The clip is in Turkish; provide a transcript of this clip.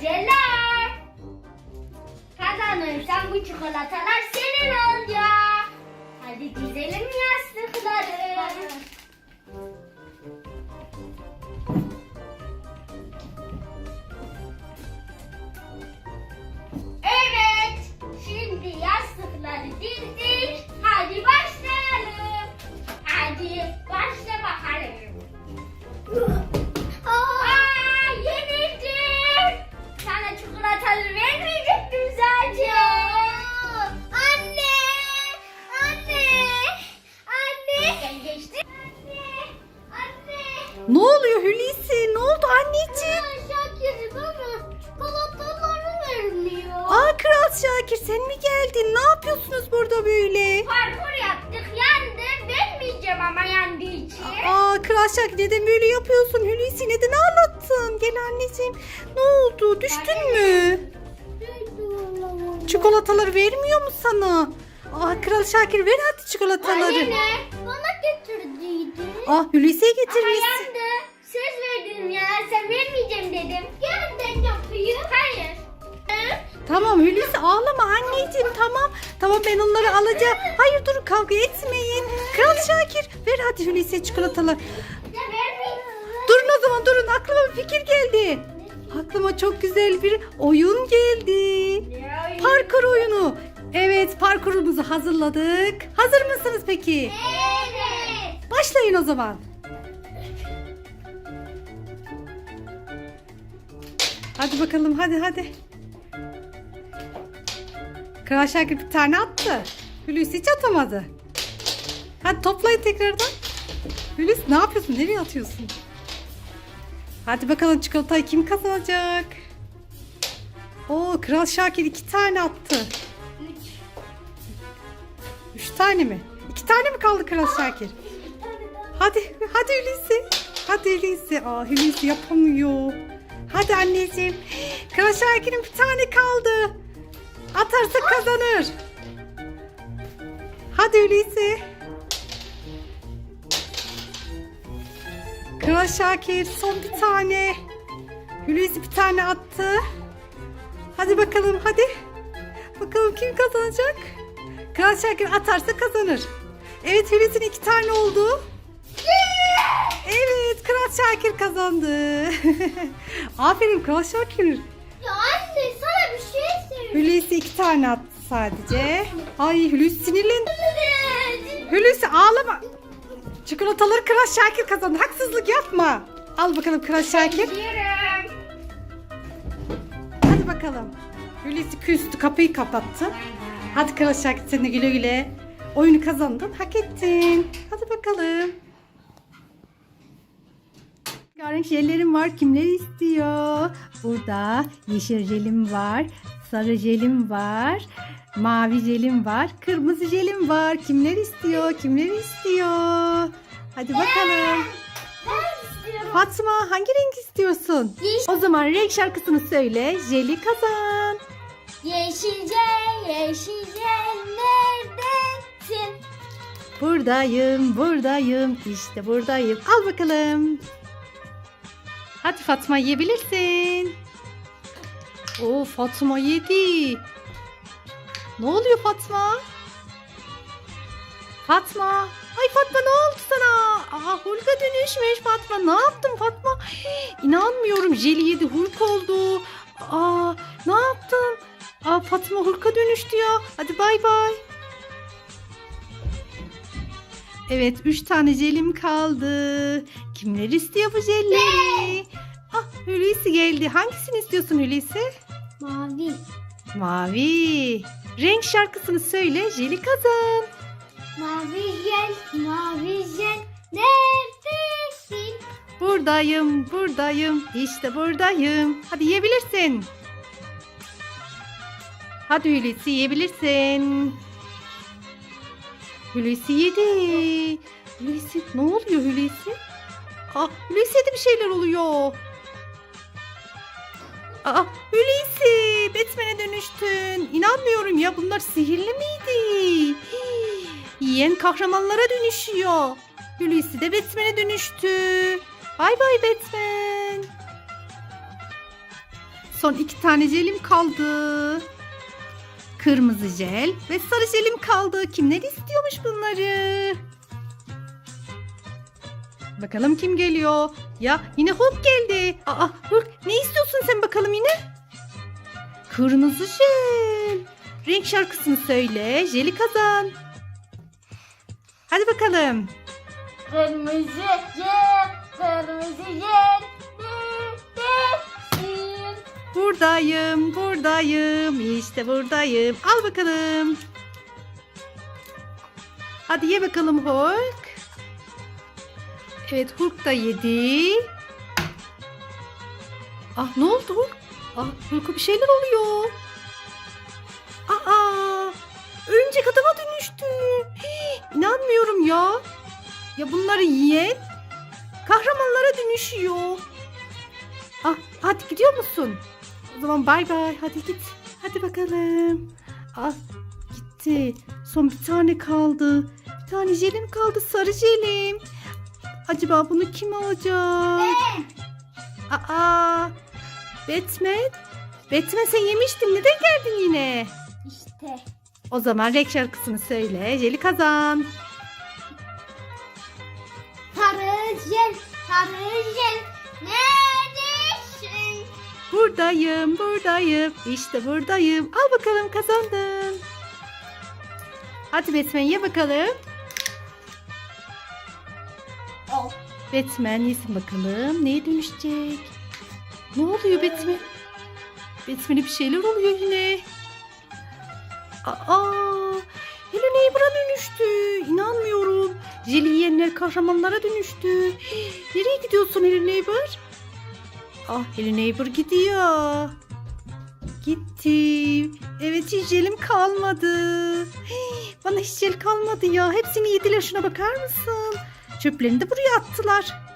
geceler. Kazanırsan bu çikolatalar senin olacak. Hadi dizelim yastıkları. Bana. Şakir sen mi geldin? Ne yapıyorsunuz burada böyle? Parkur yaptık yandı. Vermeyeceğim ama yandığı için. Aa Kral Şakir neden böyle yapıyorsun? Hulusi neden ağlattın? Gel anneciğim. Ne oldu? Düştün mü? Çikolataları vermiyor mu sana? Aa Kral Şakir ver hadi çikolataları. Anne bana getirdiydi. Aa Hulusi'ye getirmişsin. Tamam Hulusi ağlama anneciğim tamam. Tamam ben onları alacağım. Hayır durun kavga etmeyin. Kral Şakir ver hadi Hulusi'ye çikolatalar. Durun o zaman durun aklıma bir fikir geldi. Aklıma çok güzel bir oyun geldi. Parkur oyunu. Evet parkurumuzu hazırladık. Hazır mısınız peki? Evet. Başlayın o zaman. Hadi bakalım hadi hadi. Kral Şakir bir tane attı. Hulusi hiç atamadı. Hadi toplayın tekrardan. Hulusi ne yapıyorsun? Nereye atıyorsun? Hadi bakalım çikolatayı kim kazanacak? Oo Kral Şakir iki tane attı. Üç. Üç tane mi? İki tane mi kaldı Kral Şakir? Hadi, hadi Hulusi. Hadi Hulusi. Aa Hulusi yapamıyor. Hadi anneciğim. Kral Şakir'in bir tane kaldı. Atarsa kazanır. Hadi Hulusi. Kral Şakir son bir tane. Hulusi bir tane attı. Hadi bakalım hadi. Bakalım kim kazanacak? Kral Şakir atarsa kazanır. Evet Hulusi'nin iki tane oldu. Evet Kral Şakir kazandı. Aferin Kral Şakir. Hulusi iki tane attı sadece. Ay Hulusi sinirlendi. Hulusi ağlama. Çikolataları Kral Şakir kazandı. Haksızlık yapma. Al bakalım Kral Şakir. Hadi bakalım. Hulusi küstü kapıyı kapattı. Hadi Kral Şakir sen de güle güle. Oyunu kazandın. Hak ettin. Hadi bakalım. Rengarenk jellerim var. Kimler istiyor? Burada yeşil jelim var. Sarı jelim var. Mavi jelim var. Kırmızı jelim var. Kimler istiyor? Kimler istiyor? Hadi bakalım. Fatma hangi renk istiyorsun? Yeşil. O zaman renk şarkısını söyle. Jeli kazan. Yeşilce, yeşilce neredesin? Buradayım, buradayım, işte buradayım. Al bakalım. Hadi Fatma yiyebilirsin. Oo Fatma yedi. Ne oluyor Fatma? Fatma. Ay Fatma ne oldu sana? Aa Hulk'a dönüşmüş Fatma. Ne yaptın Fatma? Hii, İnanmıyorum. Jeli yedi Hulk oldu. Aa ne yaptın? Aa Fatma Hulk'a dönüştü ya. Hadi bay bay. Evet, üç tane jelim kaldı. Kimler istiyor bu jelleri? Hulusi geldi. Hangisini istiyorsun Hulusi? Mavi. Mavi. Renk şarkısını söyle, jeli kazan. Mavi jel, mavi jel neredesin? Buradayım, buradayım, işte buradayım. Hadi yiyebilirsin. Hadi Hulusi yiyebilirsin. Hulusi yedi. Hulusi ne oluyor Hulusi? Ah Hulusi'ye de bir şeyler oluyor. Aa Hulusi Batman'e dönüştün. İnanmıyorum ya bunlar sihirli miydi? Hii, Yiyen kahramanlara dönüşüyor. Hulusi de Batman'e dönüştü. Bay bay Batman. Son iki tane jelim kaldı. kırmızı jel ve sarı jelim kaldı. Kimler istiyormuş bunları? Bakalım kim geliyor? Ya yine Hulk geldi. Aa Hulk ne istiyorsun sen bakalım yine? Kırmızı jel. Renk şarkısını söyle. Jeli kazan. Hadi bakalım. Kırmızı yer, kırmızı. Neredesin? Buradayım, buradayım. İşte buradayım. Al bakalım. Hadi ye bakalım Hulk. Evet Hulk da yedi. Ah ne oldu Hulk? Ah Hulk'a bir şeyler oluyor. Aa örümcek adama dönüştü. Hii, inanmıyorum ya. Ya bunları yiyen kahramanlara dönüşüyor. Ah hadi gidiyor musun? O zaman bay bay. Hadi git. Hadi bakalım. Al. Gitti. Son bir tane kaldı. Bir tane jelim kaldı. Sarı jelim. Acaba bunu kim alacak? Aa. Batman. Batman sen yemiştin. Neden geldin yine? İşte. O zaman renk şarkısını söyle. Jeli kazan. Sarı yer, sarı yer. Neredesin? Buradayım, buradayım. İşte buradayım. Al bakalım kazandın. Hadi Batman ye bakalım. Batman yesin bakalım. Neye dönüşecek? Ne oluyor Batman? Batman'e bir şeyler oluyor yine. Aa, Hello Neighbor'a dönüştü. İnanmıyorum. Jelly yiyenler kahramanlara dönüştü. Nereye gidiyorsun Hello Neighbor? Ah Hello Neighbor gidiyor. Gitti. Evet hiç jelim kalmadı. Bana hiç jel kalmadı ya. Hepsini yediler şuna bakar mısın? Çöplerini de buraya attılar.